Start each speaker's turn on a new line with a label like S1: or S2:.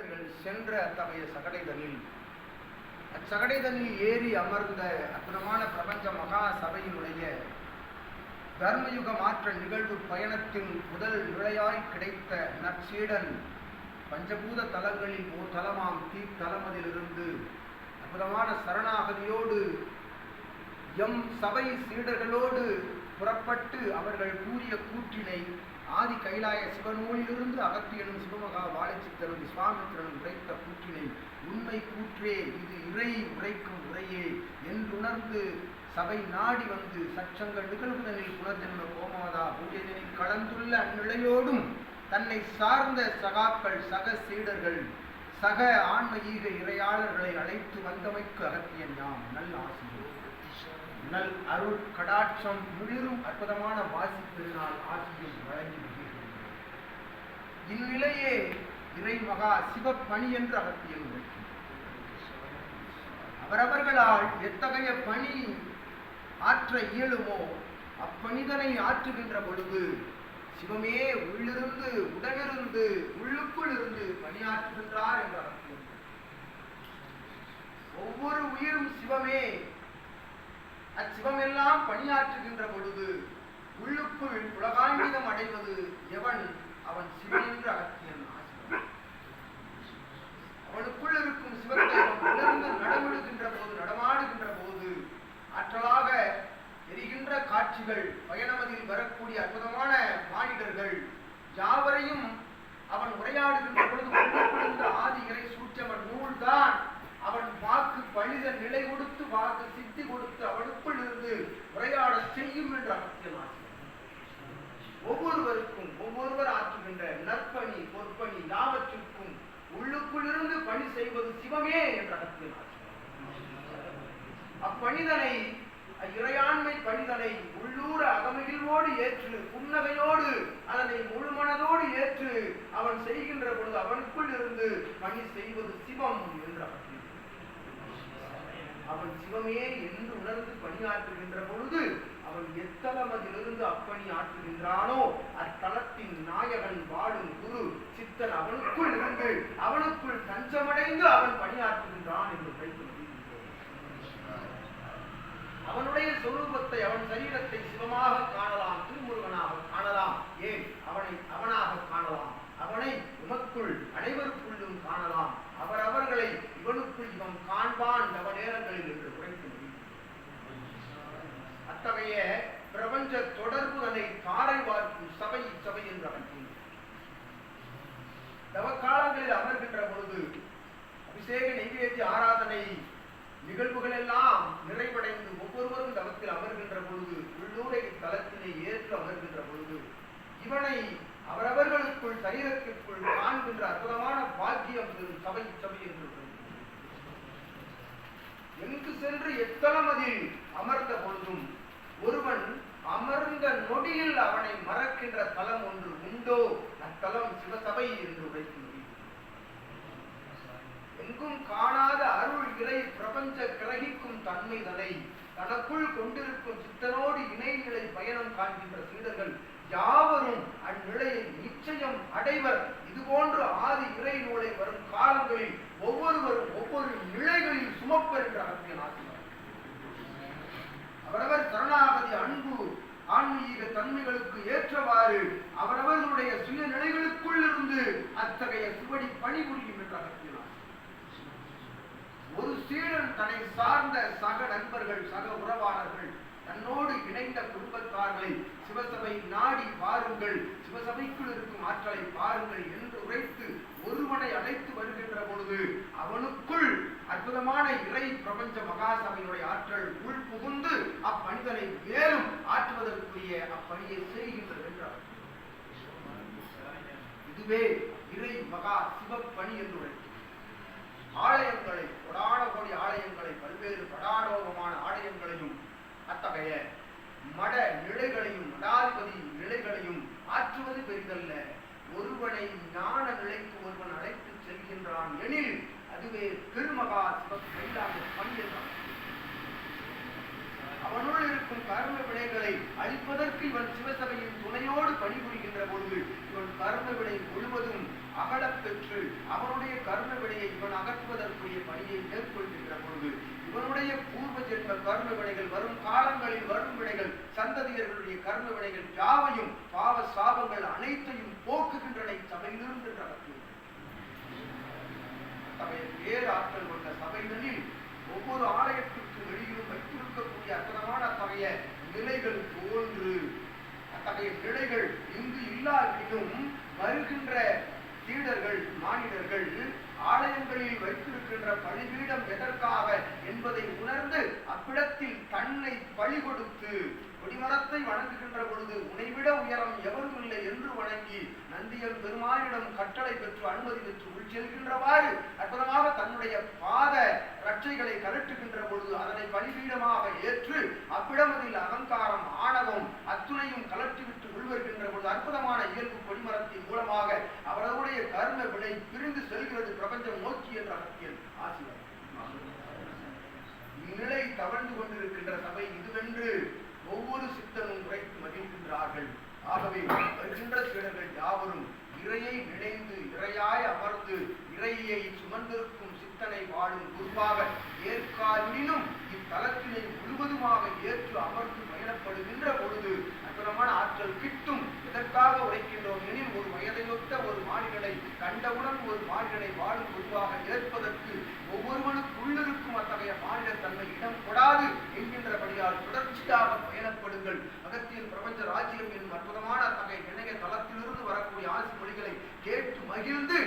S1: சீடர்கள் சென்ற அத்தகைய சகடைதனில் அச்சகடைதனில் ஏறி அமர்ந்த அற்புதமான பிரபஞ்ச மகா சபையினுடைய தர்மயுக மாற்ற நிகழ்வு பயணத்தின் முதல் நிலையாய் கிடைத்த நற்சீடன் பஞ்சபூத தலங்களில் ஓர் தலமாம் தீத்தலமதிலிருந்து அற்புதமான சரணாகதியோடு எம் சபை சீடர்களோடு புறப்பட்டு அவர்கள் கூறிய கூற்றினை ஆதி கைலாய சிவநூலிலிருந்து அகத்தியனும் சிவமகா வாழைச்சித்தனும் விஸ்வாமித்திரனும் உரைத்த கூற்றினை உண்மை கூற்றே இது இறை உரைக்கும் உரையே என்றுணர்ந்து சபை நாடி வந்து சச்சங்கள் நிகழ்வுதனில் புனர்ஜென்ம கோமாதா பூஜைதனில் கலந்துள்ள அந்நிலையோடும் தன்னை சார்ந்த சகாக்கள் சக சீடர்கள் சக ஆன்மீக இறையாளர்களை அழைத்து வந்தமைக்கு அகத்தியன் யாம் நல்ல ஆசிரியர். நல் அருள் கடாட்சம் முளிரும் அற்புதமான வாசி திருநாள் வழங்கி வருகிறது இந்நிலையே இறை மகா சிவப்பணி என்று அகத்தியம் அவரவர்களால் எத்தகைய பணி ஆற்ற இயலுமோ அப்பணிதனை ஆற்றுகின்ற பொழுது சிவமே உள்ளிருந்து உடனிருந்து உள்ளுக்குள் இருந்து பணியாற்றுகின்றார் என்ற அர்த்தம் ஒவ்வொரு உயிரும் சிவமே அச்சிவமெல்லாம் பணியாற்றுகின்ற பொழுது உள்ளுக்குள் உலகாங்கிதம் அடைவது எவன்? அவன் சிவன் என்று அகத்தியன் அவனுக்குள் இருக்கும் சிவத்தை உணர்ந்து நடமிடுகின்ற போது நடமாடுகின்ற போது ஆற்றலாக எரிகின்ற காட்சிகள் பயணமதில் வரக்கூடிய அற்புதமான மானிடர்கள் யாவரையும் அவன் உரையாடுகின்ற பொழுது ஆதி இறை சூற்றவன் நூல்தான் அவன் வாக்கு பழித நிலை கொடுத்து வாக்கு சித்தி கொடுத்து அவனுக்குள் இருந்து உரையாட செய்யும் என்று அகத்தியமாகிறார் ஒவ்வொருவருக்கும் ஒவ்வொருவர் ஆற்றுகின்ற நற்பணி பொற்பணி யாவற்றுக்கும் உள்ளுக்குள் இருந்து பணி செய்வது சிவமே என்று அகத்தியமாகிறார் அப்பணிதனை இறையாண்மை பணிதனை உள்ளூர அகமகிழ்வோடு ஏற்று புன்னகையோடு அதனை முழுமனதோடு ஏற்று அவன் செய்கின்ற பொழுது அவனுக்குள் இருந்து பணி செய்வது சிவம் என்று அவன் சிவமே என்று உணர்ந்து பணியாற்றுகின்ற பொழுது அவன் எத்தளமதிலிருந்து அப்பணி ஆற்றுகின்றானோ அத்தலத்தின் நாயகன் வாழும் குரு சித்தன் அவனுக்குள் இருந்து அவனுக்குள் தஞ்சமடைந்து அவன் பணியாற்றுகின்றான் என்று உரைத்து அவனுடைய சொரூபத்தை அவன் சரீரத்தை சிவமாக காணலாம் திருமுருகனாக காணலாம் ஏன் அவனை அவனாக காணலாம் அவனை உமக்குள் அனைவருக்குள்ளும் காணலாம் அவர் அவர்களை இவனுக்குள் இவன் காண்பான் நவ நேரங்களில் என்று உரைத்து அத்தகைய பிரபஞ்ச தொடர்பு அதை தாரை பார்க்கும் சபை சபை என்று அவன் தவக்காலங்களில் அமர்கின்ற பொழுது அபிஷேக நெய்வேத்திய ஆராதனை நிகழ்வுகள் எல்லாம் நிறைவடைந்து ஒவ்வொருவரும் தவத்தில் அமர்கின்ற பொழுது உள்ளூரை தலத்தினை ஏற்று அமர்கின்ற பொழுது இவனை அவரவர்களுக்குள் சரீரத்திற்குள் காண்கின்ற அற்புதமான பாக்கியம் பெறும் சபை சபை என்று எங்கு சென்று எத்தளமதில் அமர்ந்த பொழுதும் ஒருவன் அமர்ந்த நொடியில் அவனை மறக்கின்ற தலம் ஒன்று உண்டோ சபை என்று உரைத்து எங்கும் காணாத அருள் இறை பிரபஞ்ச கிரகிக்கும் தன்மை தனை தனக்குள் கொண்டிருக்கும் சித்தனோடு இணைநிலை பயணம் காண்கின்ற சீடர்கள் யாவரும் அந்நிலையை நிச்சயம் அடைவர். இது போன்று ஆதி இறை நூலை வரும் காலங்களில் ஒவ்வொருவரும் ஒவ்வொரு நிலைகளில் சுமப்பர் என்று அகத்தியன் ஆசிரியர் அவரவர் சரணாகதி அன்பு ஆன்மீக தன்மைகளுக்கு ஏற்றவாறு அவரவர்களுடைய சுய நிலைகளுக்குள் இருந்து அத்தகைய சுவடி பணிபுரியும் என்று அகத்தினார் ஒரு சீடன் தன்னை சார்ந்த சக நண்பர்கள் சக உறவாளர்கள் தன்னோடு இணைந்த குடும்பத்தார்களை சிவசபை நாடி பாருங்கள் சிவசபைக்குள் இருக்கும் ஆற்றலை பாருங்கள் என்று உரைத்து ஒருவனை அழைத்து வருகின்ற பொழுது அவனுக்குள் அற்புதமான இறை பிரபஞ்ச மகாசபையினுடைய ஆற்றல் உள் புகுந்து அப்பணிதனை மேலும் ஆற்றுவதற்குரிய அப்பணியை செய்கின்றது என்றார். இதுவே இறை மகா சிவப்பணி என்று உரைக்கும் ஆலயங்களை கொடான கோடி ஆலயங்களை பல்வேறு படாடோகமான ஆலயங்களையும் அத்தகைய மட நிலைகளையும் மடாதிபதி நிலைகளையும் ஆற்றுவது பெரிதல்ல. ஒருவனை ஞான நிலைக்கு ஒருவன் அழைத்து செல்கின்றான் எனில் அதுவே திருமகா சிவகைலாக பங்கேற்றான் அவனுள் இருக்கும் கர்ம வினைகளை அழிப்பதற்கு இவன் சிவசபையில் துணையோடு பணிபுரிகின்ற பொழுது இவன் கர்ம வினை முழுவதும் அகலப் பெற்று அவனுடைய கர்ம ஜென்ம கர்ம வினைகள் வரும் காலங்களில் வரும் வினைகள் சந்ததியர்களுடைய கர்ம வினைகள் யாவையும் பாவ சாபங்கள் அனைத்தையும் போக்குகின்றன சபையிலிருந்து நடத்தியது பேராற்றல் கொண்ட சபைகளில் ஒவ்வொரு ஆலயத்திற்கு வெளியிலும் வைத்திருக்கக்கூடிய அத்தனமான அத்தகைய நிலைகள் தோன்று அத்தகைய நிலைகள் இங்கு இல்லாவிடும் வருகின்ற சீடர்கள் மானிடர்கள் ஆலயங்களில் வைத்திருக்கின்ற பலிபீடம் எதற்காக என்பதை உணர்ந்து அப்பிடத்தில் தன்னை பழி கொடுத்து கொடிமரத்தை வணங்குகின்ற பொழுது உனைவிட உயரம் எவரும் இல்லை என்று வணங்கி நந்தியல் பெருமானிடம் கட்டளை பெற்று அனுமதி பெற்று உள் செல்கின்றவாறு அற்புதமாக தன்னுடைய பாத ரட்சைகளை கலட்டுகின்ற பொழுது அதனை பலிபீடமாக ஏற்று அப்பிடமதில் அகங்காரம் ஆணவம் அத்துணையும் கலட்டிவிட்டு உள்வருகின்ற பொழுது அற்புதமான இயல்பு கொடிமரத்தின் மூலமாக அவர்களுடைய கர்ம விலை பிரிந்து செல்கிறது பிரபஞ்சம் நோக்கி என்ற அகத்தியல் ஆசிரியர் இந்நிலை தவழ்ந்து கொண்டிருக்கின்ற சபை இதுவென்று ஒவ்வொரு சித்தனும் உரைத்து மகிழ்கின்றார்கள் ஆகவே வருகின்ற சீடர்கள் யாவரும் இறையை நினைந்து இறையாய் அமர்ந்து வேலியை சுமந்திருக்கும் சித்தனை வாழும் குருவாக ஏற்காவினும் இத்தலத்தினை முழுவதுமாக ஏற்று அமர்ந்து பயணப்படுகின்ற பொழுது அற்புதமான ஆற்றல் கிட்டும். இதற்காக உரைக்கின்றோம். எனில் ஒரு வயதையொத்த ஒரு மாநிலனை கண்டவுடன் ஒரு மாநிலனை வாழும் குருவாக ஏற்பதற்கு ஒவ்வொருவனுக்குள்ளிருக்கும் அத்தகைய மாநில தன்மை இடம் கொடாது என்கின்றபடியால் தொடர்ச்சியாக பயணப்படுங்கள். அகத்தியில் பிரபஞ்ச ராஜ்யம் என்னும் அற்புதமான அத்தகைய இணைய தளத்திலிருந்து வரக்கூடிய ஆசி மொழிகளை கேட்டு மகிழ்ந்து